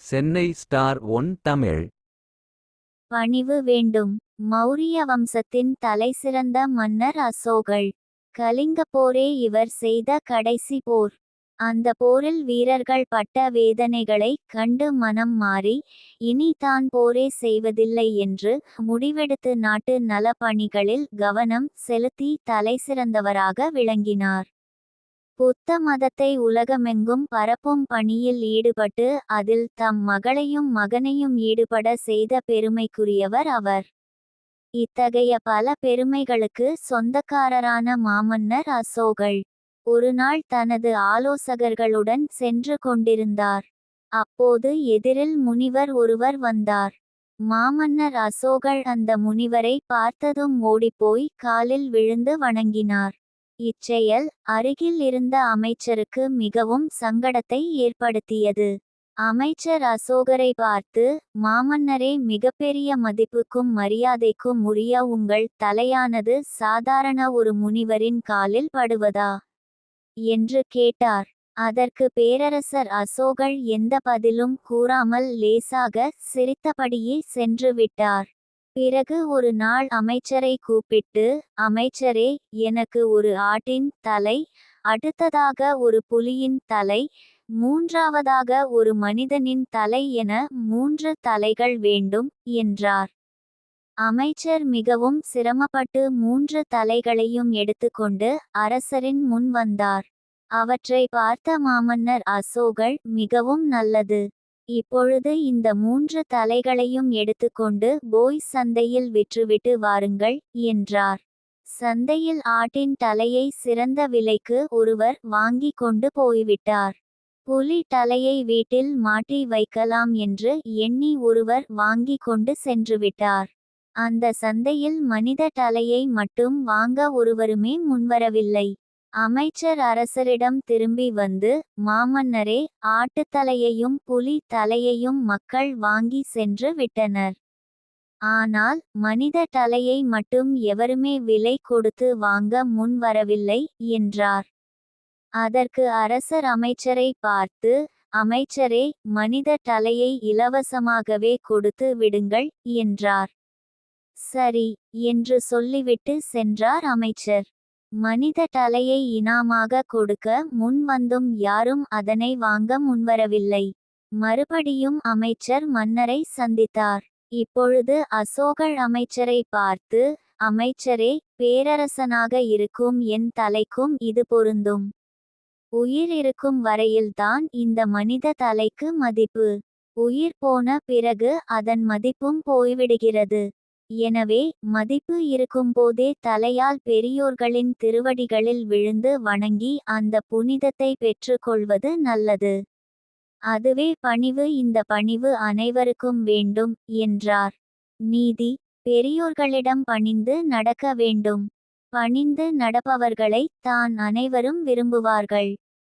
Chennai star one Tamil. பணிவு வேண்டும். மௌரிய வம்சத்தின் தலைசிறந்த மன்னர் அசோகள் கலிங்க போரே இவர் செய்த கடைசி போர். அந்த போரில் வீரர்கள் பட்ட வேதனைகளை கண்டு மனம் மாறி இனி தான் போரே செய்வதில்லை என்று முடிவெடுத்து நாட்டு நலப்பணிகளில் கவனம் செலுத்தி தலைசிறந்தவராக விளங்கினார். புத்த மதத்தை உலகமெங்கும் பரப்பும் பணியில் ஈடுபட்டு அதில் தம் மகளையும் மகனையும் ஈடுபட செய்த பெருமைக்குரியவர் அவர். இத்தகைய பல பெருமைகளுக்கு சொந்தக்காரரான மாமன்னர் அசோகள். ஒருநாள் தனது ஆலோசகர்களுடன் சென்று கொண்டிருந்தார். அப்போது எதிரில் முனிவர் ஒருவர் வந்தார். மாமன்னர் அசோகள் அந்த முனிவரை பார்த்ததும் ஓடிப்போய் காலில் விழுந்து வணங்கினார். இச்செயல் அருகில் இருந்த அமைச்சருக்கு மிகவும் சங்கடத்தை ஏற்படுத்தியது. அமைச்சர் அசோகரை பார்த்து மாமன்னரே மிகப்பெரிய மதிப்புக்கும் மரியாதைக்கும் உரிய உங்கள் தலையானது சாதாரண ஒரு முனிவரின் காலில் படுவதா என்று கேட்டார். அதற்கு பேரரசர் அசோகள் எந்த பதிலும் கூறாமல் லேசாக சிரித்தபடியே சென்று விட்டார். பிறகு ஒரு நாள் அமைச்சரை கூப்பிட்டு அமைச்சரே எனக்கு ஒரு ஆட்டின் தலை அடுத்ததாக ஒரு புலியின் தலை மூன்றாவதாக ஒரு மனிதனின் தலை என மூன்று தலைகள் வேண்டும் என்றார். அமைச்சர் மிகவும் சிரமப்பட்டு மூன்று தலைகளையும் எடுத்துக்கொண்டு அரசரின் முன் வந்தார். அவற்றை பார்த்த மாமன்னர் அசோகள் மிகவும் நல்லது இப்பொழுது இந்த மூன்று தலைகளையும் எடுத்துக்கொண்டு போய் சந்தையில் விற்றுவிட்டு வாருங்கள் என்றார். சந்தையில் ஆட்டின் தலையை சிறந்த விலைக்கு ஒருவர் வாங்கி கொண்டு போய்விட்டார். புலி தலையை வீட்டில் மாட்டி வைக்கலாம் என்று எண்ணி ஒருவர் வாங்கி கொண்டு சென்றுவிட்டார் அந்த சந்தையில் மனித தலையை மட்டும் வாங்க ஒருவருமே முன்வரவில்லை. அமைச்சர் அரசரிடம் திரும்பி வந்து மாமன்னரே ஆட்டுத்தலையையும் புலி தலையையும் மக்கள் வாங்கி சென்று விட்டனர். ஆனால் மனித தலையை மட்டும் எவருமே விலை கொடுத்து வாங்க முன் வரவில்லை என்றார். அதற்கு அரசர் அமைச்சரை பார்த்து அமைச்சரே மனித தலையை இலவசமாகவே கொடுத்து விடுங்கள் என்றார். சரி என்று சொல்லிவிட்டு சென்றார் அமைச்சர். மனித தலையை இனாமாக கொடுக்க முன் வந்தும் யாரும் அதனை வாங்க முன்வரவில்லை. மறுபடியும் அமைச்சர் மன்னரை சந்தித்தார். இப்பொழுது அசோகர் அமைச்சரை பார்த்து அமைச்சரே பேரரசனாக இருக்கும் என் தலைக்கும் இது பொருந்தும். உயிர் இருக்கும் வரையில்தான் இந்த மனித தலைக்கு மதிப்பு. உயிர் போன பிறகு அதன் மதிப்பும் போய்விடுகிறது. எனவே மதிப்பு இருக்கும்போதே தலையால் பெரியோர்களின் திருவடிகளில் விழுந்து வணங்கி அந்த புனிதத்தை பெற்றுக்கொள்வது நல்லது. அதுவே பணிவு இந்த பணிவு அனைவருக்கும் வேண்டும் என்றார். நீதி பெரியோர்களிடம் பணிந்து நடக்க வேண்டும். பணிந்து நடப்பவர்களை தான் அனைவரும் விரும்புவார்கள்.